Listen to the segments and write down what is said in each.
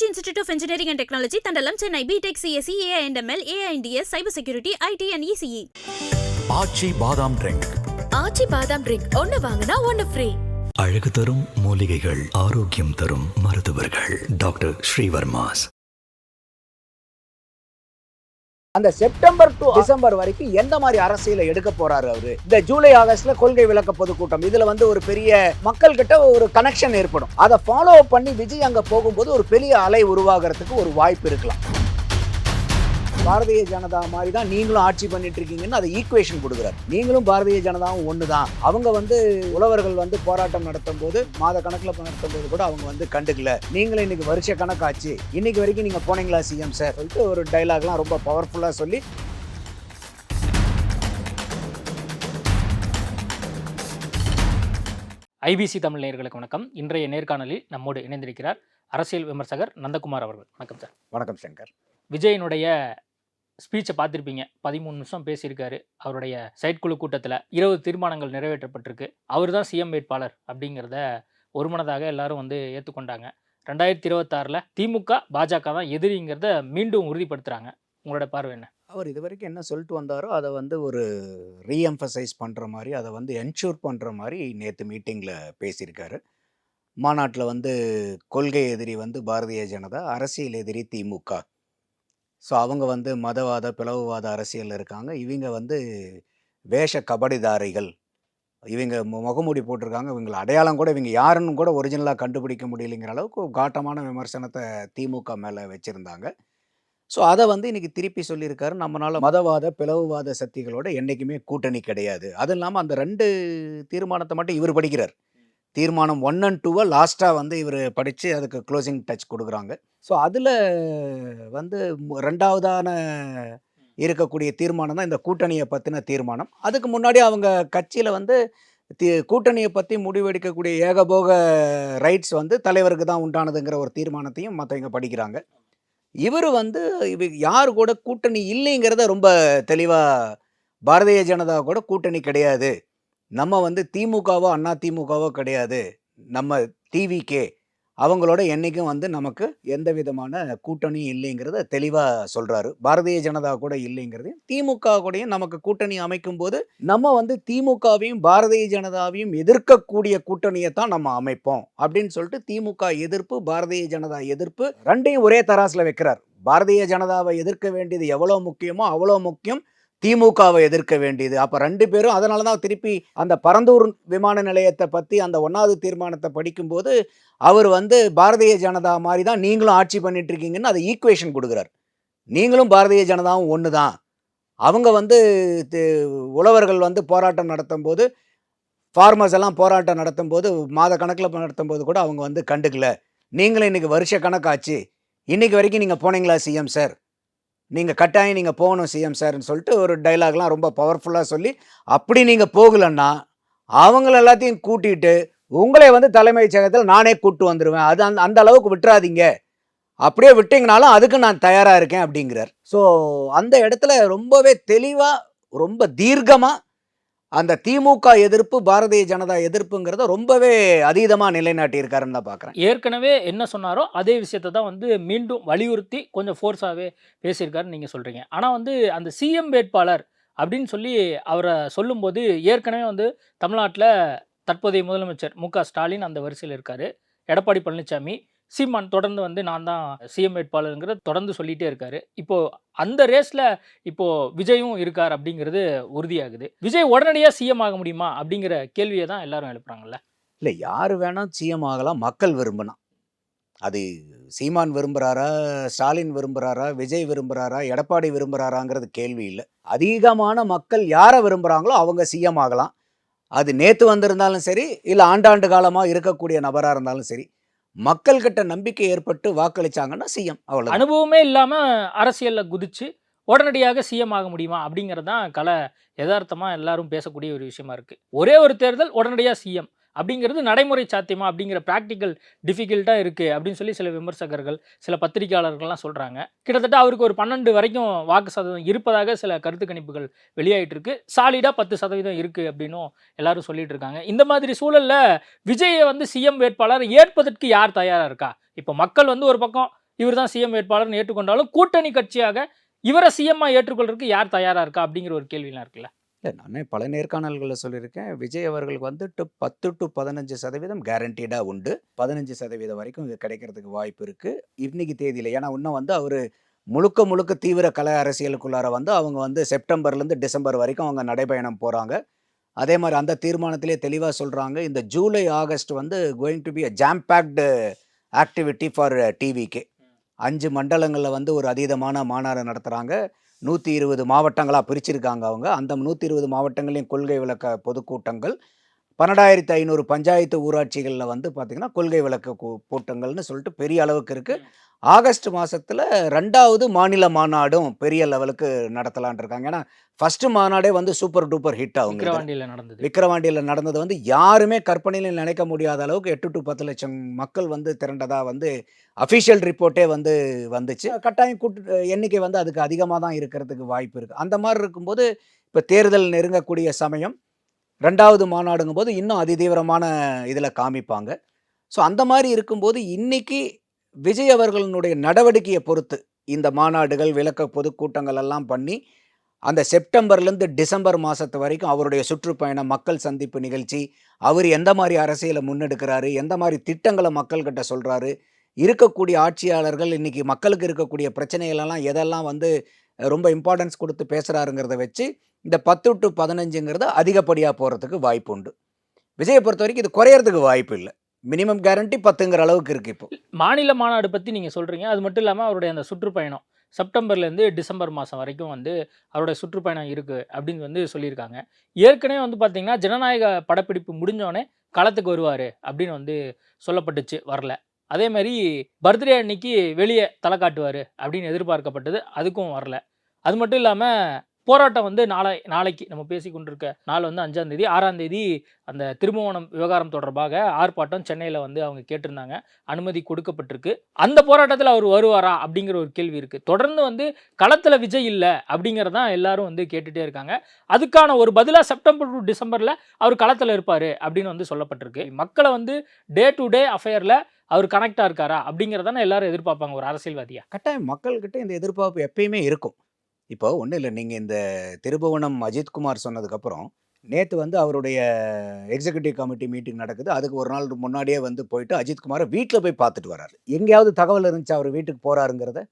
Institute of Engineering and Technology, Tandalam, Chennai, BTech, CSE, AINDML, AINDS, Cyber Security, IT and E ECE. Aachi badam drink Aachi badam drink ஒன்னு வாங்கினா ஒன்னு free அழகு தரும் மூலிகைகள் ஆரோக்கியம் தரும் மருத்துவர்கள் டாக்டர் ஸ்ரீவர்மாஸ் அந்த செப்டம்பர் டு டிசம்பர் வரைக்கும் எந்த மாதிரி அரசியலை எடுக்க போறாரு அவரு? இந்த ஜூலை ஆகஸ்ட்ல கொள்கை விளக்க பொதுக்கூட்டம். இதுல வந்து ஒரு பெரிய மக்கள் கிட்ட ஒரு கனெக்ஷன் ஏற்படும். அதை ஃபாலோ பண்ணி விஜய் அங்க போகும்போது ஒரு பெரிய அலை உருவாகிறதுக்கு ஒரு வாய்ப்பு இருக்கலாம். பாரதிய ஜனதா மாதிரி தான் நீங்களும் ஆட்சி பண்ணிட்டு இருக்கீங்கன்னு அதை ஈக்குவேஷன் கொடுக்குறாரு. நீங்களும் பாரதிய ஜனதாவும் ஒன்று தான் அவங்க வந்து உழவர்கள் வந்து போராட்டம் நடத்தும் போது மாத கணக்கில் நடத்தும் போது கூட அவங்க வந்து கண்டுக்கல. நீங்களும் இன்னைக்கு வருஷ கணக்காச்சு. இன்னைக்கு வரைக்கும் நீங்க போனீங்களா சிஎம் சார் சொல்லிட்டு ஒரு டைலாக்லாம் ரொம்ப பவர்ஃபுல்லாக சொல்லி ஐபிசி தமிழ் நேயர்களுக்கு வணக்கம். இன்றைய நேர்காணலில் நம்மோடு இணைந்திருக்கிறார் அரசியல் விமர்சகர் நந்தகுமார் அவர்கள். வணக்கம் சார் வணக்கம் சங்கர். விஜயனுடைய ஸ்பீச்சை பார்த்துருப்பீங்க. பதிமூணு நிமிஷம் பேசியிருக்காரு. அவருடைய சைட்குழு கூட்டத்தில் இருபது தீர்மானங்கள் நிறைவேற்றப்பட்டிருக்கு. அவர் தான் சிஎம் வேட்பாளர் அப்படிங்கிறத ஒருமனதாக எல்லாரும் வந்து ஏற்றுக்கொண்டாங்க ரெண்டாயிரத்தி இருபத்தாறில் திமுக பாஜக தான் எதிரிங்கிறத மீண்டும் உறுதிப்படுத்துகிறாங்க உங்களோட பார்வை என்ன? அவர் இது வரைக்கும் என்ன சொல்லிட்டு வந்தாரோ அதை வந்து ஒரு ரீஎம்ஃபசைஸ் பண்ணுற மாதிரி அதை வந்து என்ஷூர் பண்ணுற மாதிரி நேற்று மீட்டிங்கில் பேசியிருக்காரு. மாநாட்டில் வந்து கொள்கை எதிரி வந்து பாரதிய ஜனதா அரசியல் எதிரி திமுக. ஸோ அவங்க வந்து மதவாத பிளவுவாத அரசியலில் இருக்காங்க. இவங்க வந்து வேஷ கபடிதாரிகள். இவங்க மு- முகமூடி போட்டிருக்காங்க. இவங்களை அடையாளம் கூட இவங்க யாருன்னு கூட ஒரிஜினலாக கண்டுபிடிக்க முடியலைங்கிற அளவுக்கு காட்டமான விமர்சனத்தை திமுக மேலே வச்சுருந்தாங்க. ஸோ அதை வந்து இன்றைக்கி திருப்பி சொல்லியிருக்காரு. நம்மளால் மதவாத பிளவுவாத சக்திகளோட என்றைக்குமே கூட்டணி கிடையாது. அதுவும் இல்லாமல் அந்த ரெண்டு தீர்மானத்தை மட்டும் இவர் படிக்கிறார். தீர்மானம் ஒன் அண்ட் டூவை லாஸ்ட்டாக வந்து இவர் படித்து அதுக்கு க்ளோசிங் டச் கொடுக்குறாங்க. ஸோ அதில் வந்து ரெண்டாவதான இருக்கக்கூடிய தீர்மானம் தான் இந்த கூட்டணியை பற்றின தீர்மானம். அதுக்கு முன்னாடி அவங்க கட்சியில் வந்து தி கூட்டணியை பற்றி முடிவெடுக்கக்கூடிய ஏகபோக ரைட்ஸ் வந்து தலைவருக்கு தான் உண்டானதுங்கிற ஒரு தீர்மானத்தையும் மற்றவங்க படிக்கிறாங்க. இவர் வந்து இவ யார் கூட கூட்டணி இல்லைங்கிறத ரொம்ப தெளிவாக பாரதிய ஜனதா கூட கூட்டணி கிடையாது. நம்ம வந்து திமுகவோ அண்ணா திமுகவோ கிடையாது. நம்ம டிவிகே அவங்களோட என்றைக்கும் வந்து நமக்கு எந்த விதமான கூட்டணியும் இல்லைங்கிறத தெளிவாக சொல்கிறாரு பாரதிய ஜனதா கூட இல்லைங்கிறது திமுக கூடயும் நமக்கு கூட்டணி அமைக்கும் போது நம்ம வந்து திமுகவையும் பாரதிய ஜனதாவையும் எதிர்க்கக்கூடிய கூட்டணியை தான் நம்ம அமைப்போம் அப்படின்னு சொல்லிட்டு திமுக எதிர்ப்பு பாரதிய ஜனதா எதிர்ப்பு ரெண்டையும் ஒரே தராசில் வைக்கிறார். பாரதிய ஜனதாவை எதிர்க்க வேண்டியது எவ்வளோ முக்கியமோ அவ்வளோ முக்கியம். திமுகவை எதிர்க்க வேண்டியது. அப்போ ரெண்டு பேரும் அதனால தான் திருப்பி அந்த பரந்தூர் விமான நிலையத்தை பற்றி அந்த ஒன்றாவது தீர்மானத்தை படிக்கும்போது அவர் வந்து பாரதிய ஜனதா மாதிரி தான் நீங்களும் ஆட்சி பண்ணிட்டு இருக்கீங்கன்னு அதை ஈக்குவேஷன் கொடுக்குறார். நீங்களும் பாரதிய ஜனதாவும் ஒன்று தான். அவங்க வந்து உழவர்கள் வந்து போராட்டம் நடத்தும் போது ஃபார்மர்ஸ் எல்லாம் போராட்டம் நடத்தும் போது மாத கணக்கில் நடத்தும் போது கூட அவங்க வந்து கண்டுக்கல. நீங்களும் இன்னைக்கு வருஷ கணக்காச்சு. இன்னைக்கு வரைக்கும் நீங்கள் போனீங்களா சிஎம் சார் நீங்கள் கட்டாயம் நீங்கள் போகணும் சிஎம் சார்னு சொல்லிட்டு ஒரு டைலாக்லாம் ரொம்ப பவர்ஃபுல்லாக சொல்லி அப்படி நீங்கள் போகலன்னா அவங்கள எல்லாத்தையும் கூட்டிட்டு உங்களை வந்து தலைமைச் செயலகத்தில் நானே கூட்டு வந்துடுவேன் அது அந்த அந்த அளவுக்கு விட்டுறாதீங்க. அப்படியே விட்டிங்கனாலும் அதுக்கு நான் தயாராக இருக்கேன் அப்படிங்கிறார். ஸோ அந்த இடத்துல ரொம்பவே தெளிவாக ரொம்ப தீர்க்கமாக அந்த திமுக எதிர்ப்பு பாரதிய ஜனதா எதிர்ப்புங்கிறத ரொம்பவே அதீதமாக நிலைநாட்டியிருக்காருன்னு தான் பார்க்குறேன் ஏற்கனவே என்ன சொன்னாரோ அதே விஷயத்தை தான் வந்து மீண்டும் வலியுறுத்தி கொஞ்சம் ஃபோர்ஸாகவே பேசியிருக்காருன்னு நீங்கள் சொல்கிறீங்க ஆனால் வந்து அந்த சிஎம் வேட்பாளர் அப்படின்னு சொல்லி அவரை சொல்லும்போது ஏற்கனவே வந்து தமிழ்நாட்டில் தற்போதைய முதலமைச்சர் மு ஸ்டாலின் அந்த வரிசையில் இருக்கார். எடப்பாடி பழனிசாமி சீமான் தொடர்ந்து வந்து நான் தான் சிஎம் வேட்பாளருங்கிறத தொடர்ந்து சொல்லிகிட்டே இருக்காரு. இப்போ அந்த ரேஸில் இப்போ விஜயும் இருக்கார் அப்படிங்கிறது உறுதியாகுது. விஜய் உடனடியாக சிஎம் ஆக முடியுமா அப்படிங்கிற கேள்வியை தான் எல்லாரும் எழுப்புறாங்கல்ல? இல்லை யார் வேணால் சிஎம் ஆகலாம் மக்கள் விரும்பினா. அது சீமான் விரும்புகிறாரா ஸ்டாலின் விரும்புகிறாரா விஜய் விரும்புகிறாரா எடப்பாடி விரும்புகிறாராங்கிறது கேள்வி இல்லை. அதிகமான மக்கள் யாரை விரும்புகிறாங்களோ அவங்க சிஎம் ஆகலாம். அது நேற்று வந்திருந்தாலும் சரி இல்லை ஆண்டாண்டு காலமாக இருக்கக்கூடிய நபராக இருந்தாலும் சரி மக்கள்கிட்ட நம்பிக்கை ஏற்பட்டு வாக்களிச்சாங்கன்னா சிஎம் அவ்வளோ அனுபவமே இல்லாமல் அரசியலில் குதிச்சு உடனடியாக சிஎம் ஆக முடியுமா? அப்படிங்கிறது தான் கலை யதார்த்தமாக எல்லாரும் பேசக்கூடிய ஒரு விஷயமா இருக்குது ஒரே ஒரு தேர்தல் உடனடியாக சிஎம். அப்படிங்கிறது நடைமுறை சாத்தியமா அப்படிங்கிற ப்ராக்டிக்கல் டிஃபிகல்ட்டாக இருக்குது அப்படின்னு சொல்லி சில விமர்சகர்கள் சில பத்திரிகையாளர்கள்லாம் சொல்கிறாங்க கிட்டத்தட்ட அவருக்கு ஒரு பன்னெண்டு வரைக்கும் வாக்கு சதவீதம் இருப்பதாக சில கருத்து கணிப்புகள் வெளியாகிட்டு இருக்கு. சாலிடாக பத்து சதவீதம் இருக்குது அப்படின்னும் எல்லாரும் சொல்லிட்டு இருக்காங்க. இந்த மாதிரி சூழலில் விஜயை வந்து சிஎம் வேட்பாளர் ஏற்பதற்கு யார் தயாராக இருக்கா? இப்போ மக்கள் வந்து ஒரு பக்கம் இவர் தான் சிஎம் வேட்பாளர்னு ஏற்றுக்கொண்டாலும் கூட்டணி கட்சியாக இவரை சிஎம்மா ஏற்றுக்கொள்றதுக்கு யார் தயாராக இருக்கா அப்படிங்கிற ஒரு கேள்விலாம் இருக்குல்ல? இல்லை நானே பல நேர்காணல்களில் சொல்லியிருக்கேன். விஜய் அவர்களுக்கு வந்துட்டு பத்து டு பதினஞ்சு சதவீதம் கேரண்டீடாக உண்டு. பதினஞ்சு சதவீதம் வரைக்கும் இது கிடைக்கிறதுக்கு வாய்ப்பு இருக்குது இன்னைக்கு தேதியில் ஏன்னா இன்னும் வந்து அவர் முழுக்க முழுக்க தீவிர கலை அரசியலுக்குள்ளார வந்து அவங்க வந்து செப்டம்பர்லேருந்து டிசம்பர் வரைக்கும் அவங்க நடைபயணம் போகிறாங்க அதே மாதிரி அந்த தீர்மானத்திலே தெளிவாக சொல்கிறாங்க இந்த ஜூலை ஆகஸ்ட் வந்து going to be a jam packed activity for டிவிக்கு அஞ்சு மண்டலங்களில் வந்து ஒரு அதீதமான மாநாடு நடத்துகிறாங்க நூற்றி இருபது மாவட்டங்களாக பிரிச்சிருக்காங்க அவங்க. அந்த நூற்றி இருபது மாவட்டங்களையும் கொள்கை விளக்க பொதுக்கூட்டங்கள். பன்னெண்டாயிரத்து ஐநூறு பஞ்சாயத்து ஊராட்சிகளில் வந்து பார்த்திங்கன்னா கொள்கை விளக்க கூட்டங்கள்னு சொல்லிட்டு பெரிய அளவுக்கு இருக்குது ஆகஸ்ட் மாதத்தில் ரெண்டாவது மாநில மாநாடும் பெரிய லெவலுக்கு நடத்தலான் இருக்காங்க. ஏன்னா ஃபஸ்ட்டு மாநாடே வந்து சூப்பர் டூப்பர் ஹிட் அவங்க விக்கிரவாண்டியில நடந்தது. விக்கிரவாண்டியில் நடந்தது வந்து யாருமே கற்பனையில் நினைக்க முடியாத அளவுக்கு எட்டு டு பத்து லட்சம் மக்கள் வந்து திரண்டதா வந்து அஃபிஷியல் ரிப்போர்ட்டே வந்து வந்துச்சு. கட்டாயம் கூட்டு எண்ணிக்கை வந்து அதுக்கு அதிகமாக தான் இருக்கிறதுக்கு வாய்ப்பு இருக்குது அந்த மாதிரி இருக்கும்போது இப்போ தேர்தல் நெருங்கக்கூடிய சமயம் ரெண்டாவது மாநாடுங்கும் போது இன்னும் அதிதீவிரமான இதில் காமிப்பாங்க. ஸோ அந்த மாதிரி இருக்கும்போது இன்னைக்கு விஜய் அவர்களினுடைய நடவடிக்கையை பொறுத்து இந்த மாநாடுகள் விளக்க பொதுக்கூட்டங்கள் எல்லாம் பண்ணி அந்த செப்டம்பர்லேருந்து டிசம்பர் மாதத்து வரைக்கும் அவருடைய சுற்றுப்பயணம் மக்கள் சந்திப்பு நிகழ்ச்சி அவர் எந்த மாதிரி அரசியலை முன்னெடுக்கிறாரு எந்த மாதிரி திட்டங்களை மக்கள்கிட்ட சொல்கிறாரு இருக்கக்கூடிய ஆட்சியாளர்கள் இன்றைக்கி மக்களுக்கு இருக்கக்கூடிய பிரச்சனைகளெல்லாம் எதெல்லாம் வந்து ரொம்ப இம்பார்ட்டன்ஸ் கொடுத்து பேசுகிறாருங்கிறத வச்சு இந்த பத்து டு பதினஞ்சுங்கிறது அதிகப்படியாக போகிறதுக்கு வாய்ப்பு உண்டு. விஜயை பொறுத்த வரைக்கும் இது குறையறதுக்கு வாய்ப்பு இல்லை. மினிமம் கேரண்டி பத்துங்கிற அளவுக்கு இருக்குது இப்போ. மாநில மாநாடு பற்றி நீங்கள் சொல்கிறீங்க அது மட்டும் இல்லாமல் அவருடைய அந்த சுற்றுப்பயணம் செப்டம்பர்லேருந்து டிசம்பர் மாதம் வரைக்கும் வந்து அவருடைய சுற்றுப்பயணம் இருக்குது அப்படின்னு வந்து சொல்லியிருக்காங்க. ஏற்கனவே வந்து பார்த்தீங்கன்னா ஜனநாயக படப்பிடிப்பு முடிஞ்சோடனே களத்துக்கு வருவார் அப்படின்னு வந்து சொல்லப்பட்டுச்சு வரல. அதே மாதிரி பர்த்டே அன்னைக்கு வெளியே தலை காட்டுவார் அப்படின்னு எதிர்பார்க்கப்பட்டது அதுக்கும் வரல. அது மட்டும் இல்லாமல் போராட்டம் வந்து நாளை நாளைக்கு நம்ம பேசி கொண்டிருக்க நாள் வந்து அஞ்சாம் தேதி. ஆறாம் தேதி அந்த திருமணம் விவகாரம் தொடர்பாக ஆர்ப்பாட்டம் சென்னையில் வந்து அவங்க கேட்டிருந்தாங்க. அனுமதி கொடுக்கப்பட்டிருக்கு. அந்த போராட்டத்தில் அவர் வருவாரா அப்படிங்கிற ஒரு கேள்வி இருக்குது தொடர்ந்து வந்து களத்தில் விஜய் இல்லை அப்படிங்கிறதான் எல்லாரும் வந்து கேட்டுகிட்டே இருக்காங்க. அதுக்கான ஒரு பதிலாக செப்டம்பர் டு டிசம்பரில் அவர் களத்தில் இருப்பார் அப்படின்னு வந்து சொல்லப்பட்டிருக்கு. மக்களை வந்து டே டு டே அஃபேரில் அவர் கனெக்டாக இருக்காரா அப்படிங்கிறதான எல்லாரும் எதிர்பார்ப்பாங்க ஒரு அரசியல்வாதியாக கட்டாயம் மக்கள்கிட்ட இந்த எதிர்பார்ப்பு எப்பயுமே இருக்கும். இப்போ ஒன்றும் இல்லை. நீங்கள் இந்த திருபுவனம் அஜித்குமார் சொன்னதுக்கப்புறம் நேற்று வந்து அவருடைய எக்ஸிக்யூட்டிவ் கமிட்டி மீட்டிங் நடக்குது. அதுக்கு ஒரு நாள் முன்னாடியே வந்து போயிட்டு அஜித்குமாரை வீட்டில் போய் பார்த்துட்டு வராரு. எங்கேயாவது தகவல் இருந்துச்சு அவர் வீட்டுக்கு போகிறாருங்கிறத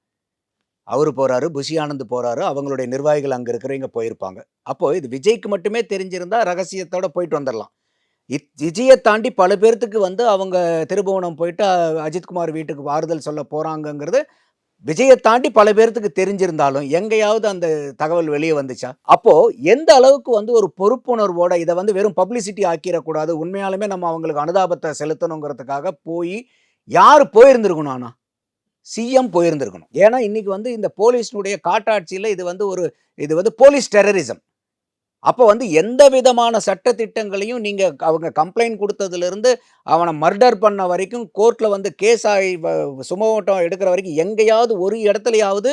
அவர் போகிறாரு புஷி ஆனந்த் போகிறாரு அவங்களுடைய நிர்வாகிகள் அங்கே இருக்கிறவங்க போயிருப்பாங்க. அப்போது இது விஜய்க்கு மட்டுமே தெரிஞ்சிருந்தால் ரகசியத்தோட போயிட்டு வந்துடலாம் இத் விஜயை தாண்டி பல பேர்த்துக்கு வந்து அவங்க திருபுவனம் போயிட்டு அஜித்குமார் வீட்டுக்கு ஆறுதல் சொல்ல போகிறாங்கங்கிறது விஜயை தாண்டி பல பேர்த்துக்கு தெரிஞ்சிருந்தாலும் எங்கேயாவது அந்த தகவல் வெளியே வந்துச்சா? அப்போ எந்த அளவுக்கு வந்து ஒரு பொறுப்புணர்வோட இதை வந்து வெறும் பப்ளிசிட்டி ஆக்கிடக்கூடாது உண்மையாலுமே நம்ம அவங்களுக்கு அனுதாபத்தை செலுத்தணுங்கிறதுக்காக போய் யார் போயிருந்திருக்கணும் ஆனால் சிஎம் போயிருந்திருக்கணும். ஏன்னா இன்னைக்கு வந்து இந்த போலீஸினுடைய காட்டாட்சியில் இது வந்து ஒரு இது வந்து போலீஸ் டெரரிசம் அப்போ வந்து எந்த விதமான சட்டத்திட்டங்களையும் நீங்கள் அவங்க கம்ப்ளைண்ட் கொடுத்ததுலேருந்து அவனை மர்டர் பண்ண வரைக்கும் கோர்ட்டில் வந்து கேஸ் ஆகி வ- சுமோட்டம் எடுக்கிற வரைக்கும் எங்கேயாவது ஒரு இடத்துலையாவது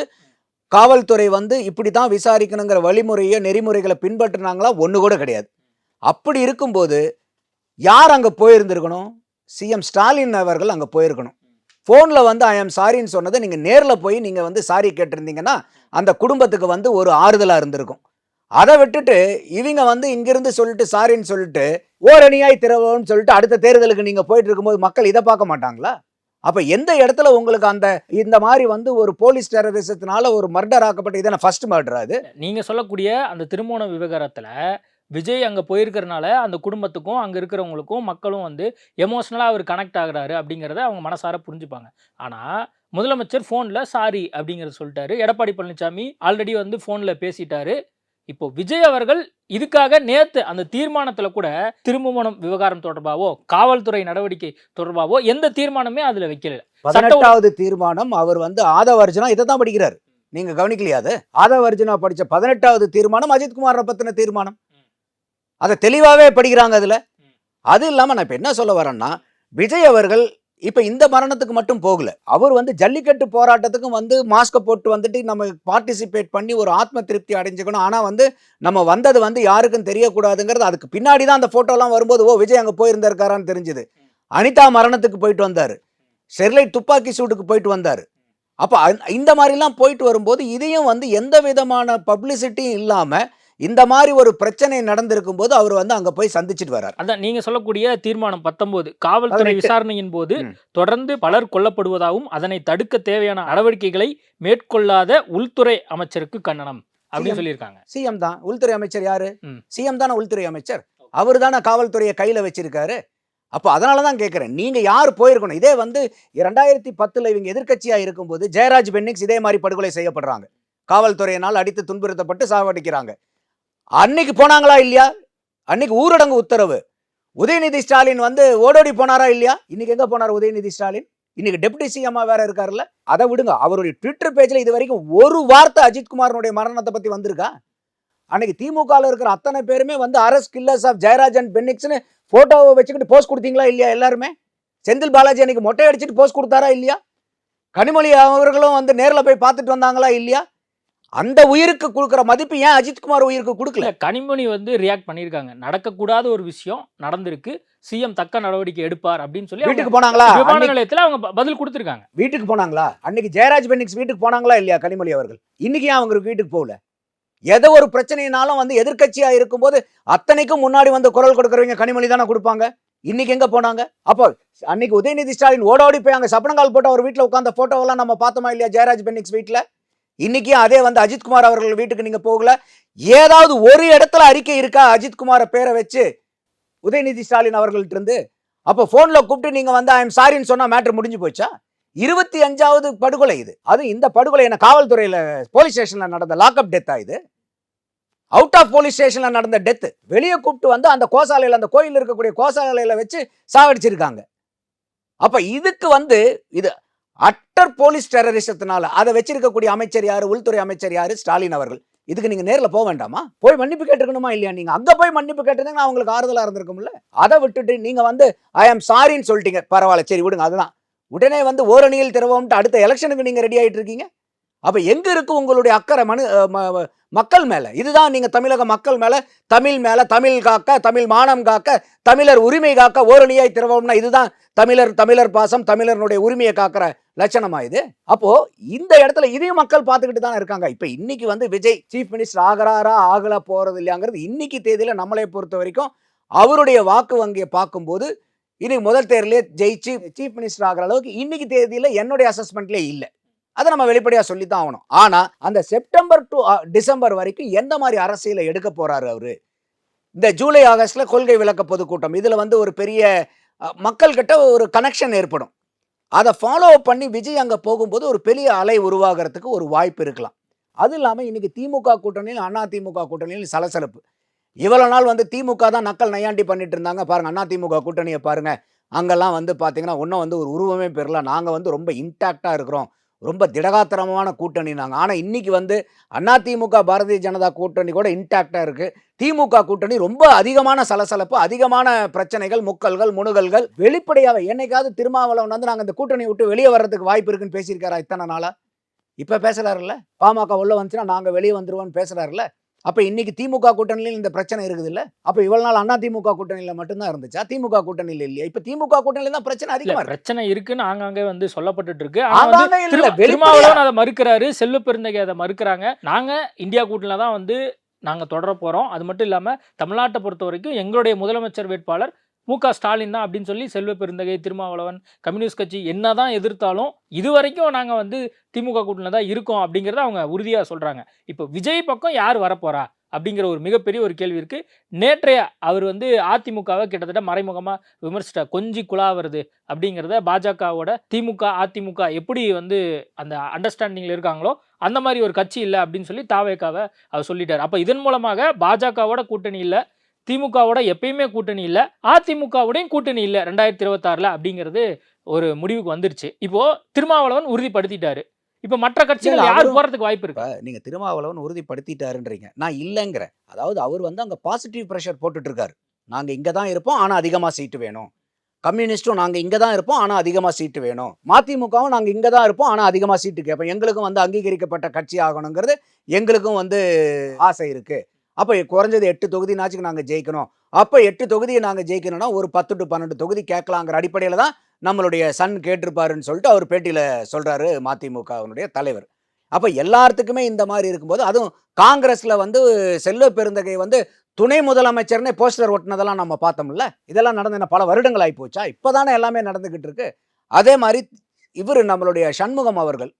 காவல்துறை வந்து இப்படி தான் விசாரிக்கணுங்கிற வழிமுறையை நெறிமுறைகளை பின்பற்றினாங்களா? ஒன்று கூட கிடையாது. அப்படி இருக்கும்போது யார் அங்கே போயிருந்திருக்கணும்? சிஎம் ஸ்டாலின் அவர்கள் அங்கே போயிருக்கணும். ஃபோனில் வந்து ஐ ஆம் சாரின்னு சொன்னதை நீங்கள் நேரில் போய் நீங்கள் வந்து சாரி கேட்டிருந்தீங்கன்னா அந்த குடும்பத்துக்கு வந்து ஒரு ஆறுதலாக இருந்திருக்கும். அதை விட்டுட்டு இவங்க வந்து இங்கிருந்து சொல்லிட்டு சாரின்னு சொல்லிட்டு ஓரணியாய் திரவோன்னு சொல்லிட்டு அடுத்த தேர்தலுக்கு நீங்கள் போயிட்டு இருக்கும்போது மக்கள் இதை பார்க்க மாட்டாங்களா? அப்போ எந்த இடத்துல உங்களுக்கு அந்த இந்த மாதிரி வந்து ஒரு போலீஸ் டெரரிசத்தினால ஒரு மர்டர் ஆக்கப்பட்ட இதான ஃபர்ஸ்ட் மர்டர் அது நீங்க சொல்லக்கூடிய அந்த திருமண விவகாரத்துல விஜய் அங்கே போயிருக்கிறனால அந்த குடும்பத்துக்கும் அங்கே இருக்கிறவங்களுக்கும் மக்களும் வந்து எமோஷ்னலாக அவர் கனெக்ட் ஆகிறாரு அப்படிங்கிறத அவங்க மனசார புரிஞ்சுப்பாங்க. ஆனால் முதலமைச்சர் ஃபோனில் சாரி அப்படிங்கிறத சொல்லிட்டாரு. எடப்பாடி பழனிசாமி ஆல்ரெடி வந்து ஃபோனில் பேசிட்டாரு. இப்போ விஜய் அவர்கள் இதுக்காக நேத்து அந்த தீர்மானத்துல கூட திருமணம் விவகாரம் தொடர்பாவோ காவல்துறை நடவடிக்கை தொடர்பாவோ எந்த தீர்மானமே அதுல வைக்கல. பதினெட்டாவது தீர்மானம் அவர் வந்து ஆதவர்ஜனா இதை தான் படிக்கிறாரு. நீங்க கவனிக்கலையா அது? ஆதவர்ஜனா படிச்ச பதினெட்டாவது தீர்மானம் அஜித்குமாரை பத்தின தீர்மானம். அதை தெளிவாவே படிக்கிறாங்க அதுல. அது இல்லாம நான் இப்ப என்ன சொல்ல வரேன்னா விஜய் அவர்கள் இப்போ இந்த மரணத்துக்கு மட்டும் போகல. அவர் வந்து ஜல்லிக்கட்டு போராட்டத்துக்கும் வந்து மாஸ்கை போட்டு வந்துட்டு நம்ம பார்ட்டிசிபேட் பண்ணி ஒரு ஆத்ம திருப்தி அடைஞ்சுக்கணும். ஆனால் வந்து நம்ம வந்தது வந்து யாருக்கும் தெரியக்கூடாதுங்கிறது அதுக்கு பின்னாடி தான் அந்த ஃபோட்டோலாம் வரும்போது ஓ விஜய் அங்கே போயிருந்திருக்காரான்னு தெரிஞ்சுது. அனிதா மரணத்துக்கு போயிட்டு வந்தார். ஸ்டெர்லைட் துப்பாக்கி சூட்டுக்கு போயிட்டு வந்தார். அப்போ இந்த மாதிரிலாம் போயிட்டு வரும்போது இதையும் வந்து எந்த விதமான பப்ளிசிட்டியும் இல்லாமல் இந்த மாதிரி ஒரு பிரச்சனை நடந்திருக்கும் போது அவர் வந்து அங்கே போய் சந்திச்சுட்டு வர்றார். அதான் நீங்க சொல்லக்கூடிய தீர்மானம் பத்தொன்பது. காவல்துறை. விசாரணையின் போது. தொடர்ந்து பலர் கொல்லப்படுவதாகவும் அதனை தடுக்க தேவையான நடவடிக்கைகளை மேற்கொள்ளாத உள்துறை அமைச்சருக்கு கண்டனம் அப்படின்னு. சொல்லியிருக்காங்க. சிஎம் தான். உள்துறை அமைச்சர் யாரு. சிஎம் தானே உள்துறை அமைச்சர். அவர் தானே காவல்துறையை கையில் வச்சிருக்காரு. அப்போ அதனால தான் கேட்குறேன் நீங்கள் யார் போயிருக்கணும்? இதே வந்து ரெண்டாயிரத்தி பத்தில் இவங்க எதிர்க்கட்சியாக இருக்கும்போது ஜெயராஜ் பென்னிக்ஸ் இதே மாதிரி படுகொலை செய்யப்படுறாங்க. காவல்துறையினால் அடித்து துன்புறுத்தப்பட்டு சாவடிக்கிறாங்க. அன்னைக்கு போனாங்களா இல்லையா? அன்னைக்கு ஊரடங்கு உத்தரவு. உதயநிதி ஸ்டாலின் வந்து ஓடோடி போனாரா இல்லையா? இன்னைக்கு எங்க போனார் உதயநிதி ஸ்டாலின்? இன்னைக்கு டெப்டி சிஎம்மா வேற இருக்காருல்ல? அதை விடுங்க. அவருடைய ட்விட்டர் பேஜ்ல இது வரைக்கும் ஒரு வார்த்தை அஜித்குமாரனுடைய மரணத்தை பத்தி வந்திருக்கா? அன்னைக்கு திமுகவில் இருக்கிற அத்தனை பேருமே வந்து அரஸ் கில்லர்ஸ் ஆஃப் ஜெயராஜன் பென்னிக்ஸ்னு போட்டோவை வச்சுக்கிட்டு போஸ்ட் கொடுத்தீங்களா இல்லையா எல்லாருமே? செந்தில் பாலாஜி அன்னைக்கு மொட்டை அடிச்சுட்டு போஸ்ட் கொடுத்தாரா இல்லையா? கனிமொழி அவர்களும் வந்து நேரில் போய் பார்த்துட்டு வந்தாங்களா இல்லையா? அந்த உயிருக்கு கொடுக்குற மதிப்பு ஏன் அஜித்குமார் உயிருக்கு கொடுக்கல? கனிமொழி வந்து ரியாக்ட் பண்ணியிருக்காங்க. நடக்கக்கூடாத ஒரு விஷயம் நடந்திருக்கு. சிஎம் தக்க நடவடிக்கை எடுப்பார் அப்படின்னு சொல்லி வீட்டுக்கு போனாங்களா? விமான நிலையத்துல அவங்க பதில் கொடுத்திருக்காங்க. வீட்டுக்கு போனாங்களா? அன்னைக்கு ஜெயராஜ் பென்னிக்ஸ் வீட்டுக்கு போனாங்களா இல்லையா கனிமொழி அவர்கள்? இன்னைக்கு ஏன் அவங்க வீட்டுக்கு போகல? எதோ ஒரு பிரச்சனைனாலும் வந்து எதிர்க்கட்சியா இருக்கும்போது அத்தனைக்கும் முன்னாடி வந்து குரல் கொடுக்குறவங்க கனிமொழி தானே கொடுப்பாங்க? இன்னைக்கு எங்க போனாங்க? அப்போ அன்னைக்கு உதயநிதி ஸ்டாலின் ஓடோடி போய் அங்க சப்பனங்கால் போட்டு அவர் வீட்டுல உட்கார்ந்த போட்டோவெல்லாம் நம்ம பார்த்தோமா இல்லையா ஜெயராஜ் பென்னிக்ஸ் வீட்டுல இன்னைக்கு அதே வந்து அஜித்குமார் அவர்கள் வீட்டுக்கு நீங்க போகல. ஏதாவது ஒரு இடத்துல அறிக்கை இருக்கா? அஜித்குமாரை பேரை வச்சு உதயநிதி ஸ்டாலின் அவர்கள்ட்ட இருந்து அப்போ ஃபோனில் கூப்பிட்டு நீங்கள் வந்து ஐம் சாரின்னு சொன்னால் மேட்ரு முடிஞ்சு போச்சா? இருபத்தி அஞ்சாவது படுகொலை இது. அதுவும் இந்த படுகொலை என்ன காவல்துறையில் போலீஸ் ஸ்டேஷனில் நடந்த லாக்அப் டெத்தா இது? அவுட் ஆஃப் போலீஸ் ஸ்டேஷனில் நடந்த டெத்து வெளியே கூப்பிட்டு வந்து அந்த கோசாலையில் அந்த கோயில் இருக்கக்கூடிய கோசாலையில் வச்சு சாவடிச்சிருக்காங்க. அப்போ இதுக்கு வந்து இது அட்டர் போலீஸ் டெரரிசத்தினால அதை வச்சிருக்கக்கூடிய அமைச்சர் யார் உள்துறை அமைச்சர் யார்? ஸ்டாலின் அவர்கள். இதுக்கு நீங்க நேரில் போக வேண்டாமா? போய் மன்னிப்பு கேட்டுக்கணுமா இல்லையா நீங்க? அங்க போய் மன்னிப்பு கேட்டிருந்தீங்கன்னா அவங்களுக்கு ஆறுதலா இருந்திருக்கும்ல? அதை விட்டுட்டு நீங்க வந்து ஐ ஆம் சாரின்னு சொல்லிட்டீங்க. பரவாயில்ல. சரி விடுங்க. அதுதான். உடனே வந்து ஓரணியில் திரவோம்ட்டு அடுத்த எலெக்ஷனுக்கு நீங்க ரெடி ஆயிட்டு இருக்கீங்க அப்போ எங்கே இருக்கு உங்களுடைய அக்கறை மனு மக்கள் மேலே? இதுதான் நீங்கள் தமிழக மக்கள் மேலே தமிழ் மேலே தமிழ் காக்க தமிழ் மானம் காக்க தமிழர் உரிமை காக்க ஓரணியாய் திரவோம்னா இதுதான் தமிழர் தமிழர் பாசம் தமிழர்களுடைய உரிமையை காக்கிற லட்சணமா இது? அப்போ இந்த இடத்துல இதையும் மக்கள் பார்த்துக்கிட்டு தான் இருக்காங்க. இப்ப இன்னைக்கு வந்து விஜய் சீஃப் மினிஸ்டர் ஆகிறாரா ஆகல போறது இல்லையாங்கிறது இன்னைக்கு தேதியில நம்மளை பொறுத்த வரைக்கும் அவருடைய வாக்கு வங்கியை பார்க்கும்போது இன்னைக்கு முதல் தேர்தலே ஜெயிச்சு சீஃப் மினிஸ்டர் ஆகிற அளவுக்கு இன்னைக்கு தேதியில என்னுடைய அசஸ்மெண்ட்லேயே இல்லை. அதை நம்ம வெளிப்படையாக சொல்லித்தான் ஆகணும். ஆனால் அந்த செப்டம்பர் டு டிசம்பர் வரைக்கும் எந்த மாதிரி அரசியலை எடுக்க போகிறாரு அவர்? இந்த ஜூலை ஆகஸ்ட்ல கொள்கை விளக்க பொதுக்கூட்டம். இதில் வந்து ஒரு பெரிய மக்கள்கிட்ட ஒரு கனெக்ஷன் ஏற்படும். அதை ஃபாலோ பண்ணி விஜய் அங்கே போகும்போது ஒரு பெரிய அலை உருவாகிறதுக்கு ஒரு வாய்ப்பு இருக்கலாம். அது இல்லாமல் இன்னைக்கு திமுக கூட்டணியில் அண்ணா திமுக கூட்டணியில் சலசலப்பு. இவ்வளோ நாள் வந்து திமுக தான் நக்கல் நையாண்டி பண்ணிட்டு இருந்தாங்க. பாருங்கள் அண்ணா திமுக கூட்டணியை பாருங்கள் அங்கெல்லாம் வந்து பார்த்தீங்கன்னா இன்னும் வந்து ஒரு உருவமே பெறல. நாங்கள் வந்து ரொம்ப இன்டாக்டாக இருக்கிறோம். ரொம்ப திடகாத்திரமான கூட்டணி நாங்கள் ஆனால் இன்றைக்கி வந்து அண்ணா திமுக பாரதிய ஜனதா கூட்டணி கூட இன்டாக்டாக இருக்குது திமுக கூட்டணி ரொம்ப அதிகமான சலசலப்பு அதிகமான பிரச்சனைகள் முக்கல்கள் முணுகல்கள். வெளிப்படையாக என்னைக்காவது திருமாவளவன் வந்து நாங்கள் இந்த கூட்டணி விட்டு வெளியே வர்றதுக்கு வாய்ப்பு இருக்குன்னு பேசியிருக்காரா இத்தனை நாளாக இப்போ பேசுகிறாருல்ல பாமக உள்ளே வந்துச்சுன்னா நாங்கள் வெளியே வந்துடுவோம்னு பேசுறாருல்ல? அப்போ இன்னைக்கு திமுக கூட்டணியில் இந்த பிரச்சனை இருக்குது இல்ல அப்போ இவ்வளவு நாள் அண்ணா திமுக கூட்டணியில் மட்டும்தான் இருந்துச்சா? திமுக கூட்டணியில் இல்லையா? இப்போ திமுக கூட்டணியில் தான் பிரச்சனை இல்ல அதிகமா இருக்கு. பிரச்சனை இருக்குன்னு ஆங்காங்கே வந்து சொல்லப்பட்டுட்டு இருக்கு. ஆனா வந்து ஆங்காங்கே இல்ல, திரு- வெளிப்படையா. திருமாவளவன் அதை மறுக்கிறாரு செல்வ பெருந்தகை அதை மறுக்கிறாங்க. நாங்க இந்தியா கூட்டணியில தான் வந்து நாங்க தொடர போறோம். அது மட்டும் இல்லாம தமிழ்நாட்டை பொறுத்த வரைக்கும் எங்களுடைய முதலமைச்சர் வேட்பாளர் மு க. ஸ்டாலின் தான் அப்படின்னு சொல்லி செல்வ பெருந்தகை திருமாவளவன் கம்யூனிஸ்ட் கட்சி என்னதான் எதிர்த்தாலும் இது வரைக்கும் நாங்கள் வந்து திமுக கூட்டணியில் தான் இருக்கோம் அப்படிங்கிறத அவங்க உறுதியாக சொல்கிறாங்க இப்போ விஜய் பக்கம் யார் வரப்போகிறா அப்படிங்கிற ஒரு மிகப்பெரிய ஒரு கேள்வி இருக்கு. நேற்றைய அவர் வந்து அதிமுகவை கிட்டத்தட்ட மறைமுகமாக விமர்சிட்ட கொஞ்சி குழாவது அப்படிங்கிறத பாஜகவோட திமுக அதிமுக எப்படி வந்து அந்த அண்டர்ஸ்டாண்டிங்கில் இருக்காங்களோ அந்த மாதிரி ஒரு கட்சி இல்லை அப்படின்னு சொல்லி தாவேக்காவை அவர் சொல்லிட்டார். அப்போ இதன் மூலமாக பாஜகவோட கூட்டணி இல்லை திமுகவோட எப்பயுமே கூட்டணி இல்லை. அதிமுகவோடையும் கூட்டணி இல்லை ரெண்டாயிரத்தி இருபத்தாறுல அப்படிங்கிறது ஒரு முடிவுக்கு வந்துருச்சு. இப்போ திருமாவளவன் உறுதிப்படுத்திட்டாரு. இப்போ மற்ற கட்சிகள் யார் போறதுக்கு வாய்ப்பு இருக்கு. இப்ப நீங்க திருமாவளவன் உறுதிப்படுத்திட்டாருன்றீங்க. நான் இல்லைங்கிறேன். அதாவது அவர் வந்து அங்க பாசிட்டிவ் ப்ரெஷர் போட்டுட்டு இருக்காரு நாங்க இங்க தான் இருப்போம் ஆனா அதிகமா சீட்டு வேணும். கம்யூனிஸ்டும் நாங்க இங்க தான் இருப்போம் ஆனா அதிகமா சீட்டு வேணும். மதிமுகவும் நாங்க இங்க தான் இருப்போம் ஆனா அதிகமா சீட்டு கேட்போம் எங்களுக்கும் வந்து அங்கீகரிக்கப்பட்ட கட்சி ஆகணுங்கிறது எங்களுக்கும் வந்து ஆசை இருக்கு. அப்போ குறைஞ்சது எட்டு தொகுதினாச்சும் நாங்கள் ஜெயிக்கணும். அப்போ எட்டு தொகுதியை நாங்கள் ஜெயிக்கணும்னா ஒரு பத்து டு பன்னெண்டு தொகுதி கேட்கலாங்கிற அடிப்படையில் தான் நம்மளுடைய சன் கேட்டிருப்பாருன்னு சொல்லிட்டு அவர் பேட்டியில் சொல்கிறாரு மதிமுகவினுடைய தலைவர். அப்போ எல்லாத்துக்குமே இந்த மாதிரி இருக்கும்போது அதுவும் காங்கிரஸில் வந்து செல்வ பெருந்தகை வந்து துணை முதலமைச்சர்னே போஸ்டர் ஒட்டினதெல்லாம் நம்ம பார்த்தோம்ல. இதெல்லாம் நடந்து என்ன பல வருடங்கள் ஆகி போச்சா இப்போதானே எல்லாமே நடந்துக்கிட்டு இருக்கு. அதே மாதிரி இவர் நம்மளுடைய சண்முகம் அவர்கள்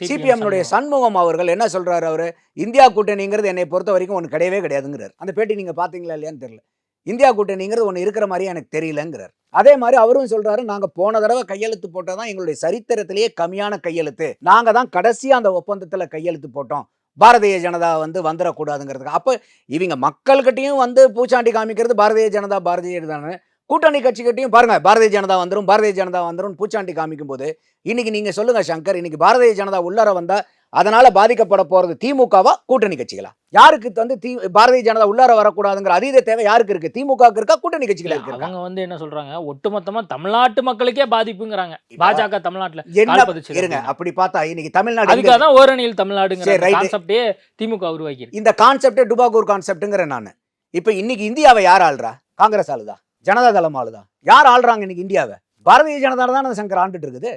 சிபிஎம்னுடைய சண்முகம். அவர்கள் என்ன சொல்றாரு அவரு? இந்தியா கூட்டணிங்கிறது என்னை பொறுத்த வரைக்கும் ஒன்று கிடையவே கிடையாதுங்கிறார். அந்த பேட்டி நீங்க பாத்தீங்களா இல்லையான்னு தெரியல. இந்தியா கூட்டணிங்கிறது ஒன்று இருக்கிற மாதிரியே எனக்கு தெரியலங்கிறார். அதே மாதிரி அவரும் சொல்றாரு நாங்க போன தடவை கையெழுத்து போட்டதான் எங்களுடைய சரித்திரத்திலேயே கம்மியான கையெழுத்து. நாங்க தான் கடைசியா அந்த ஒப்பந்தத்துல கையெழுத்து போட்டோம். பாரதிய ஜனதா வந்து வந்துடக்கூடாதுங்கிறதுக்கு அப்ப இவங்க மக்கள்கிட்டயும் வந்து பூச்சாண்டி காமிக்கிறது பாரதிய ஜனதா பாரதிய ஜனதா கூட்டணி கட்சிகிட்டையும் பாருங்க பாரதிய ஜனதா வந்துரும் பாரதிய ஜனதா வந்துரும் பூச்சாண்டி காமிக்கும் போது இன்னைக்கு நீங்க சொல்லுங்க சங்கர் இன்னைக்கு பாரதிய ஜனதா உள்ளர வந்தா அதனால பாதிக்கப்பட போறது திமுகவா கூட்டணி கட்சிகளா? யாருக்கு வந்து தி பாரதிய ஜனதா உள்ளார வரக்கூடாதுங்கிற அதீத தேவை யாருக்கு இருக்கு? திமுகவுக்கு இருக்கா கூட்டணி கட்சிகளுக்கு இருக்கா? அவங்க வந்து என்ன சொல்றாங்க ஒட்டுமொத்தமா தமிழ்நாட்டு மக்களுக்கே பாதிப்புங்கிறாங்க. பாஜக தமிழ்நாட்டுல என்ன இருங்க அப்படி பார்த்தா இன்னைக்கு தமிழ்நாடு அதுக்காக தான் ஓரணியில் தமிழ்நாடுங்கிற. கான்செப்டே திமுக உருவாக்கி இந்த கான்செப்டே டுபாகூர் கான்செப்ட்ங்கிற நான். இப்போ இன்னைக்கு இந்தியாவை யார் ஆள்றா? காங்கிரஸ் ஆளுதா? ஜனதா தளம் ஆளுதா? யார் ஆள்றாங்க இன்னைக்கு இந்தியாவை? பாரதிய ஜனதா தான் சங்கர் ஆண்டுட்டு இருக்குது.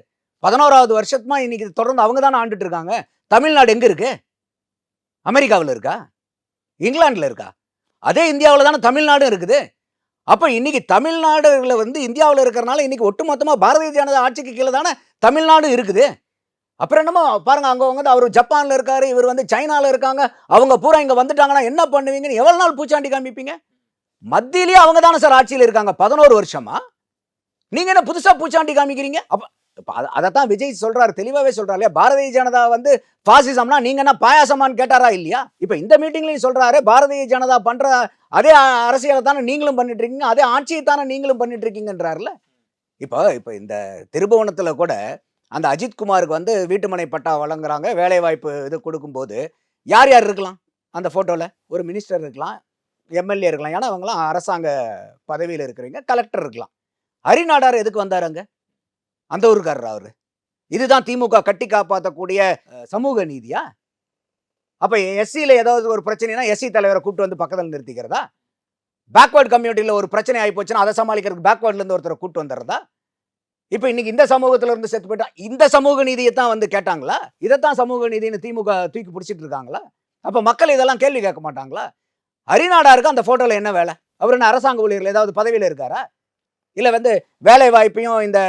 பதினோராவது வருஷமா இன்னைக்கு தொடர்ந்து அவங்க தானே ஆண்டுட்டு இருக்காங்க. தமிழ்நாடு எங்க இருக்கு? அமெரிக்காவில் இருக்கா? இங்கிலாந்தில் இருக்கா? அதே இந்தியாவில் தானே தமிழ்நாடும் இருக்குது. அப்போ இன்னைக்கு தமிழ்நாடுல வந்து இந்தியாவில் இருக்கிறனால இன்னைக்கு ஒட்டுமொத்தமாக பாரதிய ஜனதா ஆட்சிக்கு கீழே தானே தமிழ்நாடு இருக்குது. அப்புறம் என்னமோ பாருங்க அங்கே வந்து அவர் ஜப்பானில் இருக்காரு இவர் வந்து சைனாவில் இருக்காங்க. அவங்க பூரா இங்கே வந்துட்டாங்கன்னா என்ன பண்ணுவீங்கன்னு எவ்வளோ நாள் பூச்சாண்டி காமிப்பீங்க மத்தியிலேயே அவங்க தானே சார் ஆட்சியில் இருக்காங்க. பதினோரு வருஷமா? நீங்க என்ன புதுசா பூச்சாண்டி காமிக்கிறீங்க? அப்ப அதை அத- அதைத்தான் விஜய் சொல்றாரு தெளிவாவே சொல்றாரு இல்லையா? பாரதிய ஜனதா வந்து பாசிசம்னா நீங்க என்ன பாயாசமான்னு கேட்டாரா இல்லையா? இப்ப இந்த மீட்டிங்லயும் சொல்றாரு பாரதிய ஜனதா பண்ற அதே அரசியலை தானே நீங்களும் பண்ணிட்டு இருக்கீங்க அதே ஆட்சியை தானே நீங்களும் பண்ணிட்டு இருக்கீங்கன்றாருல இப்போ இப்போ இந்த திருபுவனத்தில் கூட அந்த அஜித்குமாருக்கு வந்து வீட்டுமனை பட்டா வழங்குறாங்க வேலைவாய்ப்பு இது கொடுக்கும்போது யார் யார் இருக்கலாம் அந்த ஃபோட்டோவில் ஒரு மினிஸ்டர் இருக்கலாம் எம்எல்ஏ இருக்கலாம். ஏன்னா அவங்களாம் அரசாங்க பதவியில் இருக்கிறீங்க கலெக்டர் இருக்கலாம். ஹரிநாடார் எதுக்கு வந்தார் அங்கே? அந்த ஊருக்காரர் அவரு? இதுதான் திமுக கட்டி காப்பாற்றக்கூடிய சமூக நீதியா? அப்போ எஸ்சியில் ஏதாவது ஒரு பிரச்சனைனா எஸ்சி தலைவரை கூப்பிட்டு வந்து பக்கத்தில் நிறுத்திக்கிறதா? பேக்வேர்டு கம்யூனிட்டியில் ஒரு பிரச்சனை ஆகி போச்சுன்னா அதை சமாளிக்கிறதுக்கு பேக்வேர்ட்லேருந்து ஒருத்தரை கூப்பிட்டு வந்துடுறதா? இப்போ இன்னைக்கு இந்த சமூகத்துல இருந்து செத்து போயிட்டா இந்த சமூக நீதியை தான் வந்து கேட்டாங்களா? இதைத்தான் சமூக நீதினு திமுக தூக்கி பிடிச்சிட்டு இருக்காங்களா? அப்போ மக்கள் இதெல்லாம் கேள்வி கேட்க மாட்டாங்களா? ஹரிநாடாருக்கு அந்த ஃபோட்டோவில் என்ன வேலை? அவர் என்ன அரசாங்க ஊழியர்கள் ஏதாவது பதவியில் இருக்காரா? இல்லை வந்து வேலை வாய்ப்பையும் இந்த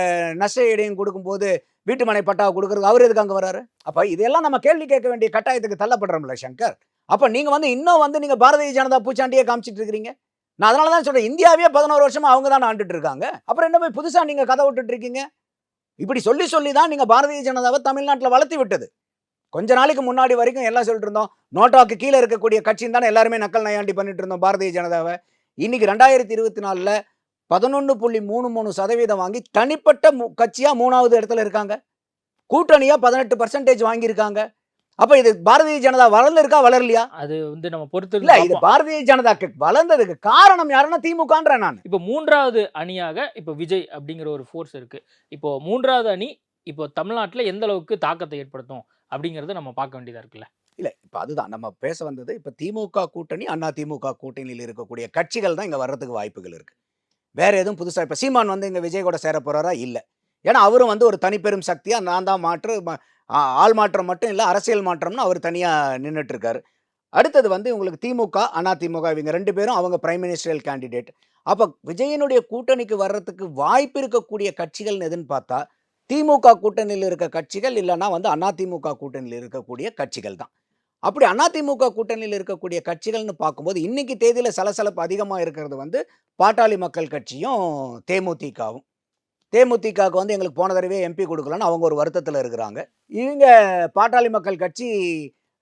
நஷ்ட ஈடையும் கொடுக்கும்போது வீட்டுமனை பட்டாவை கொடுக்குறது அவர் எதுக்கு அங்கே வராரு? அப்போ இதெல்லாம் நம்ம கேள்வி கேட்க வேண்டிய கட்டாயத்துக்கு தள்ளப்படுறோம்ல சங்கர். அப்போ நீங்கள் வந்து இன்னும் வந்து நீங்கள் பாரதிய ஜனதா பூச்சாண்டியே காமிச்சிட்டு இருக்கிறீங்க. நான் அதனால தான் சொல்கிறேன் இந்தியாவே பதினோரு வருஷமாக அவங்க தான் ஆண்டுட்டு இருக்காங்க. அப்புறம் என்ன போய் புதுசாக நீங்கள் கதை விட்டுட்டு இருக்கீங்க? இப்படி சொல்லி சொல்லி தான் நீங்கள் பாரதிய ஜனதாவை தமிழ்நாட்டில் வளர்த்தி விட்டது. கொஞ்ச நாளைக்கு முன்னாடி வரைக்கும் எல்லாம் சொல்லிட்டு இருந்தோம். நோட்டாக்கு கீழே இருக்கக்கூடிய கட்சின்னு தானே எல்லாருமே நக்கல் நையாண்டி பண்ணிட்டு இருந்தோம் பாரதிய ஜனதாவை. இன்னைக்கு ரெண்டாயிரத்தி இருபத்தி நாலுல பதினொன்று புள்ளி மூணு மூணு சதவீதம் வாங்கி தனிப்பட்ட மு- கட்சியா மூணாவது இடத்துல இருக்காங்க. கூட்டணியா பதினெட்டு பர்சன்டேஜ் வாங்கியிருக்காங்க. அப்ப இது பாரதிய ஜனதா வளர்ந்துருக்கா வளரலையா? அது வந்து நம்ம பொறுத்து இல்ல இது. பாரதிய ஜனதாக்கு வளர்ந்ததுக்கு காரணம் யாருன்னா திமுகன்ற நான். இப்போ மூன்றாவது அணியாக இப்போ விஜய் அப்படிங்கிற ஒரு ஃபோர்ஸ் இருக்கு. இப்போ மூன்றாவது அணி இப்போ தமிழ்நாட்டுல எந்த அளவுக்கு தாக்கத்தை ஏற்படுத்தும்? அப்படிங்கிறத நம்ம பார்க்க வேண்டியதா இருக்குல்ல? இல்லை இப்போ அதுதான். நம்ம பேச வந்தது இப்போ திமுக கூட்டணி அண்ணா திமுக கூட்டணியில் இருக்கக்கூடிய கட்சிகள் தான் இங்கே வர்றதுக்கு வாய்ப்புகள் இருக்குது வேற எதுவும் புதுசாக இப்போ சீமான் வந்து இங்கே விஜய் கூட சேர போகிறாரா இல்லை. ஏன்னா அவரும் வந்து ஒரு தனிப்பெரும் சக்தியாக நான் தான் மாற்று ஆ- ஆள் மாற்றம் மட்டும் இல்லை அரசியல் மாற்றம்னு அவர் தனியாக நின்றுட்டுருக்காரு அடுத்தது வந்து உங்களுக்கு திமுக அண்ணா திமுக இவங்க ரெண்டு பேரும் அவங்க பிரைம் மினிஸ்டரியல் கேண்டிடேட். அப்போ விஜயனுடைய கூட்டணிக்கு வர்றதுக்கு வாய்ப்பு இருக்கக்கூடிய கட்சிகள் எதுன்னு பார்த்தா திமுக கூட்டணியில் இருக்க கட்சிகள் இல்லைன்னா வந்து அதிமுக கூட்டணியில் இருக்கக்கூடிய கட்சிகள் தான். அப்படி அதிமுக கூட்டணியில் இருக்கக்கூடிய கட்சிகள்னு பார்க்கும்போது இன்னைக்கு தேதியில் சலசலப்பு அதிகமாக இருக்கிறது வந்து பாட்டாளி மக்கள் கட்சியும் தேமுதிகவும். தேமுதிகவுக்கு வந்து எங்களுக்கு போன தடவை எம்பி கொடுக்கலன்னு அவங்க ஒரு வருத்தத்தில் இருக்கிறாங்க. இவங்க பாட்டாளி மக்கள் கட்சி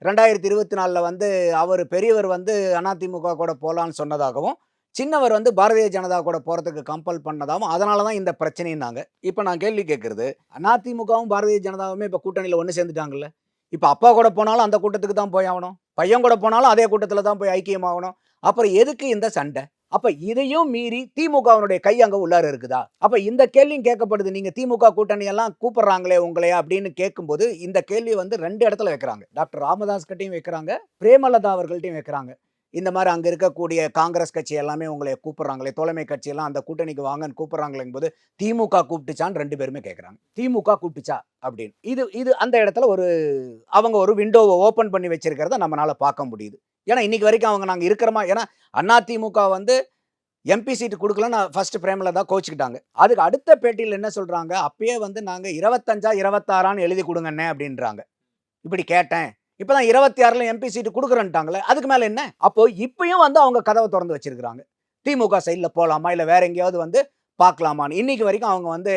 ரெண்டாயிரத்தி இருபத்தி நாலில் வந்து அவர் பெரியவர் வந்து அதிமுக கூட போகலான்னு சொன்னதாகவும் சின்னவர் வந்து பாரதிய ஜனதா கூட போகிறதுக்கு கம்பல் பண்ணதாகவும் அதனால தான் இந்த பிரச்சனைன்னாங்க. இப்போ நான் கேள்வி கேட்குறது அதிமுகவும் பாரதிய ஜனதாவுமே இப்போ கூட்டணியில் ஒன்று சேர்ந்துட்டாங்கல்ல? இப்போ அப்பா கூட போனாலும் அந்த கூட்டத்துக்கு தான் போய் ஆகணும். பையன் கூட போனாலும் அதே கூட்டத்தில் தான் போய் ஐக்கியமாகணும் அப்புறம் எதுக்கு இந்த சண்டை? அப்ப இதையும் மீறி திமுகவினுடைய கை அங்க உள்ளார இருக்குதா? அப்ப இந்த கேள்வியும் கேட்கப்படுது நீங்க திமுக கூட்டணி எல்லாம் கூப்பிடுறாங்களே அப்படின்னு கேட்கும்போது இந்த கேள்வி வந்து ரெண்டு இடத்துல வைக்கிறாங்க. டாக்டர் ராமதாஸ் கிட்டையும் வைக்கிறாங்க பிரேமலதா அவர்கள்ட்டையும் வைக்கிறாங்க. இந்த மாதிரி அங்கே இருக்கக்கூடிய காங்கிரஸ் கட்சி எல்லாமே உங்களை கூப்பிட்றாங்களே தோழமை கட்சியெல்லாம் அந்த கூட்டணிக்கு வாங்கன்னு கூப்பிட்றாங்களேங்கும் போது திமுக கூப்பிட்டுச்சான்னு ரெண்டு பேருமே கேட்குறாங்க திமுக கூப்பிட்டுச்சா அப்படின்னு. இது இது அந்த இடத்துல ஒரு அவங்க ஒரு விண்டோவை ஓப்பன் பண்ணி வச்சிருக்கிறத நம்மளால் பார்க்க முடியுது. ஏன்னா இன்னைக்கு வரைக்கும் அவங்க நாங்கள் இருக்கிறோமா? ஏன்னா அண்ணா திமுக வந்து எம்பி சீட்டு கொடுக்கலன்னு ஃபர்ஸ்ட் பிரேமில் தான் கோச்சிக்கிட்டாங்க. அதுக்கு அடுத்த பேட்டியில் என்ன சொல்கிறாங்க அப்பயே வந்து நாங்கள் இருபத்தஞ்சா இருபத்தாறான்னு எழுதி கொடுங்கண்ணே அப்படின்றாங்க. இப்படி கேட்டேன். இப்போ தான் இருபத்தி ஆறில் எம்பி சீட்டு கொடுக்குறேன்ட்டாங்களே அதுக்கு மேலே என்ன? அப்போ இப்பயும் வந்து அவங்க கதவை திறந்து வச்சிருக்கிறாங்க. திமுக சைடில் போகலாமா இல்லை வேற எங்கேயாவது வந்து பார்க்கலாமான்னு. இன்னைக்கு வரைக்கும் அவங்க வந்து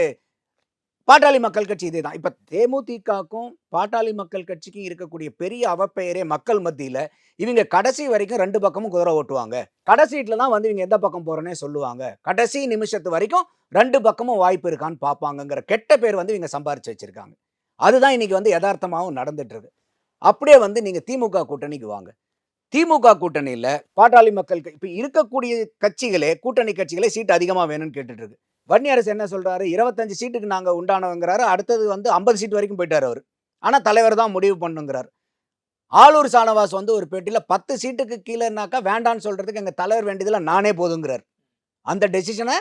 பாட்டாளி மக்கள் கட்சி இதே தான் இப்போ தேமுதிகக்கும் பாட்டாளி மக்கள் கட்சிக்கும் இருக்கக்கூடிய பெரிய அவப்பெயரே மக்கள் மத்தியில். இவங்க கடைசி வரைக்கும் ரெண்டு பக்கமும் குதிரை ஓட்டுவாங்க. கடைசீட்டில் தான் வந்து இவங்க எந்த பக்கம் போகிறேன்னே சொல்லுவாங்க. கடைசி நிமிஷத்து வரைக்கும் ரெண்டு பக்கமும் வாய்ப்பு இருக்கான்னு பார்ப்பாங்கங்கிற கெட்ட பேர் வந்து இவங்க சம்பாரிச்சு வச்சுருக்காங்க. அதுதான் இன்னைக்கு வந்து யதார்த்தமாகவும் நடந்துட்டு இருக்கு. அப்படியே வந்து நீங்கள் திமுக கூட்டணிக்கு வாங்க. திமுக கூட்டணியில் பாட்டாளி மக்கள் இப்போ இருக்கக்கூடிய கட்சிகளே கூட்டணி கட்சிகளே சீட் அதிகமாக வேணும்னு கேட்டுட்டு இருக்கு வன்னியரசு என்ன சொல்கிறாரு இருபத்தஞ்சு சீட்டுக்கு நாங்கள் உண்டானவங்கிறாரு அடுத்தது வந்து ஐம்பது சீட் வரைக்கும் போயிட்டார் அவர். ஆனால் தலைவர் தான் முடிவு பண்ணுங்கிறார். ஆளூர் சானவாஸ் வந்து ஒரு பேட்டியில் பத்து சீட்டுக்கு கீழேனாக்கா வேண்டான்னு சொல்கிறதுக்கு எங்கள் தலைவர் வேண்டியதில் நானே போதுங்கிறார். அந்த டெசிஷனை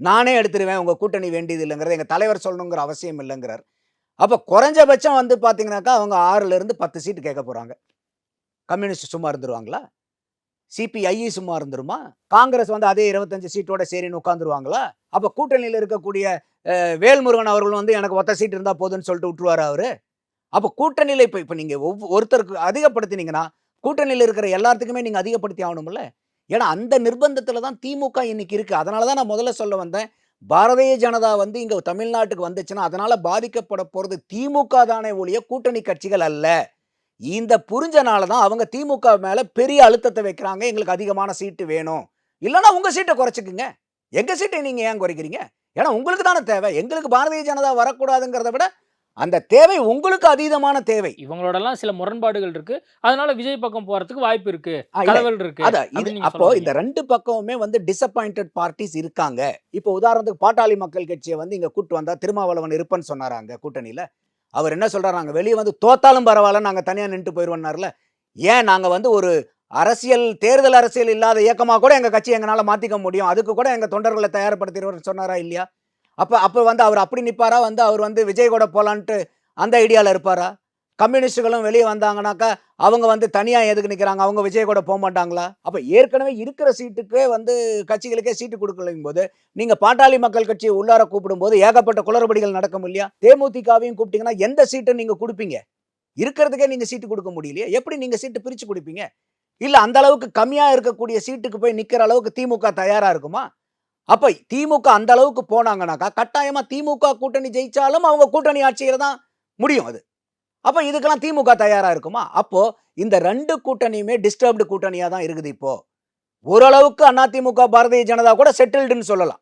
நானே எடுத்துருவேன். உங்கள் கூட்டணி வேண்டியது இல்லைங்கிறது எங்கள் தலைவர் சொல்லணுங்கிற அவசியம் இல்லைங்கிறார். அப்போ குறைஞ்சபட்சம் வந்து பார்த்தீங்கன்னாக்கா அவங்க ஆறுலேருந்து பத்து சீட்டு கேட்க போகிறாங்க கம்யூனிஸ்ட் சும்மா இருந்துருவாங்களா? சிபிஐ சும்மா இருந்துருமா? காங்கிரஸ் வந்து அதே இருபத்தஞ்சு சீட்டோட சரின்னு உட்காந்துருவாங்களா? அப்போ கூட்டணியில் இருக்கக்கூடிய வேல்முருகன் அவர்கள் வந்து எனக்கு ஒத்த சீட் இருந்தால் போதுன்னு சொல்லிட்டு விட்டுருவார் அவர். அப்போ கூட்டணியில் இப்போ இப்போ நீங்கள் ஒவ்வொரு ஒருத்தருக்கு அதிகப்படுத்தினீங்கன்னா கூட்டணியில் இருக்கிற எல்லாத்துக்குமே நீங்கள் அதிகப்படுத்தி ஆகணும்ல? ஏன்னா அந்த நிர்பந்தத்தில் தான் திமுக இன்னைக்கு இருக்குது அதனால தான் நான் முதல்ல சொல்ல வந்தேன். பாரதிய ஜனதா வந்து இங்கே தமிழ்நாட்டுக்கு வந்துச்சுன்னா அதனால் பாதிக்கப்பட போகிறது திமுக தானே ஒழிய கூட்டணி கட்சிகள் அல்ல. இந்த புரிஞ்சனால தான் அவங்க திமுக மேலே பெரிய அழுத்தத்தை வைக்கிறாங்க. எங்களுக்கு அதிகமான சீட்டு வேணும். இல்லைன்னா உங்கள் சீட்டை குறைச்சிக்குங்க. எங்கள் சீட்டை நீங்கள் ஏன் குறைக்கிறீங்க? ஏன்னா உங்களுக்கு தானே தேவை. எங்களுக்கு பாரதிய ஜனதா வரக்கூடாதுங்கிறத விட அந்த தேவை உங்களுக்கு அதீதமான தேவை. இவங்களோடலாம் சில முரண்பாடுகள் இருக்கு. அதனால விஜய் பக்கம் போறதுக்கு வாய்ப்பு இருக்கு. கலவல் இருக்கு அதான் அப்போ இந்த ரெண்டு பக்கமுமே வந்து டிசப்பாயிண்டட் பார்ட்டிஸ் இருக்காங்க. இப்போ உதாரணத்துக்கு பாட்டாளி மக்கள் கட்சியை வந்து இங்க கூட்டு வந்தா திருமாவளவன் இருப்பேன்னு சொன்னாராங்க கூட்டணியில? அவர் என்ன சொல்றாரு? நாங்க வெளியே வந்து தோத்தாலும் பரவாயில்ல நாங்க தனியா நின்று போயிருவோம்னார்ல ஏன் நாங்க வந்து ஒரு அரசியல் தேர்தல் அரசியல் இல்லாத இயக்கமா கூட எங்க கட்சி எங்களால மாத்திக்க முடியும்? அதுக்கு கூட எங்க தொண்டர்களை தயார்படுத்திடுவார் சொன்னாரா இல்லையா? அப்போ அப்போ வந்து அவர் அப்படி நிற்பாரா வந்து அவர் வந்து விஜய் கூட போகலான்ட்டு அந்த ஐடியாவில் இருப்பாரா? கம்யூனிஸ்டுகளும் வெளியே வந்தாங்கனாக்கா அவங்க வந்து தனியாக எதுக்கு நிற்கிறாங்க அவங்க விஜய் கூட போக மாட்டாங்களா? அப்போ ஏற்கனவே இருக்கிற சீட்டுக்கே வந்து கட்சிகளுக்கே சீட்டு கொடுக்கலையும் போது நீங்கள் பாட்டாளி மக்கள் கட்சியை உள்ளார கூப்பிடும்போது ஏகப்பட்ட குளறுபடிகள் நடக்கும் இல்லையா? தேமுதிகவையும் கூப்பிட்டீங்கன்னா எந்த சீட்டை நீங்கள் கொடுப்பீங்க? இருக்கிறதுக்கே நீங்கள் சீட்டு கொடுக்க முடியலையே? எப்படி நீங்கள் சீட்டு பிரித்து கொடுப்பீங்க? இல்லை அந்த அளவுக்கு கம்மியாக இருக்கக்கூடிய சீட்டுக்கு போய் நிற்கிற அளவுக்கு திமுக தயாராக இருக்குமா? அப்போ திமுக அந்த அளவுக்கு போனாங்கனாக்கா கட்டாயமாக திமுக கூட்டணி ஜெயிச்சாலும் அவங்க கூட்டணி ஆட்சியில் தான் முடியும் அது. அப்போ இதுக்கெல்லாம் திமுக தயாராக இருக்குமா? அப்போது இந்த ரெண்டு கூட்டணியுமே டிஸ்டர்ப்டு கூட்டணியாக தான் இருக்குது இப்போது ஓரளவுக்கு அதிமுக பாரதிய ஜனதா கூட செட்டில்டுன்னு சொல்லலாம்.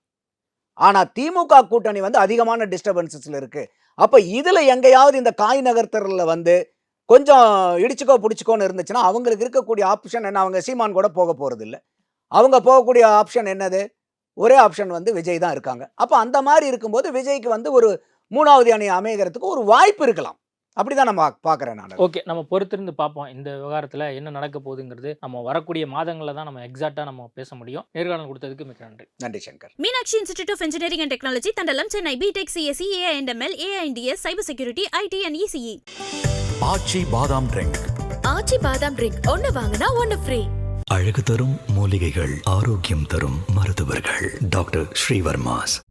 ஆனால் திமுக கூட்டணி வந்து அதிகமான டிஸ்டர்பன்சஸில் இருக்குது அப்போ இதில் எங்கேயாவது இந்த காய் நகர்த்தரில் வந்து கொஞ்சம் இடிச்சுக்கோ பிடிச்சிக்கோன்னு இருந்துச்சுன்னா அவங்களுக்கு இருக்கக்கூடிய ஆப்ஷன் என்ன? அவங்க சீமான் கூட போக போகிறது இல்லை அவங்க போகக்கூடிய ஆப்ஷன் என்னது? ஒரே ஆப்ஷன் வந்து விஜய் தான் இருக்காங்க. அப்ப அந்த மாதிரி இருக்கும்போது விஜய்க்கு வந்து ஒரு மூணாவது அணி அமைகிறதுக்கு ஒரு வாய்ப்பு இருக்கலாம். அப்படிதான் நம்ம பாக்குறேன் நான். ஓகே நம்ம பொறுத்திருந்து பார்ப்போம் இந்த விவகாரத்துல என்ன நடக்க போகுதுங்கிறது நம்ம வரக்கூடிய மாதங்களில் தான் நம்ம எக்ஸாக்டா நம்ம பேச முடியும். நேர்காணல் கொடுத்ததுக்கு மிக்க நன்றி. நன்றி Shankar. Meenakshi institute of engineering and technology Thandalam Chennai. BTech CSE AI and ML AI and DS cyber security IT and ECE Aachi badam drink Aachi பாதாம் ட்ரிங்க் ஒன்னு வாங்கினா ஒன்னு ஃப்ரீ அழகு தரும் மூலிகைகள் ஆரோக்கியம் தரும் மருத்துவர்கள். டாக்டர் ஸ்ரீவர்மாஸ்.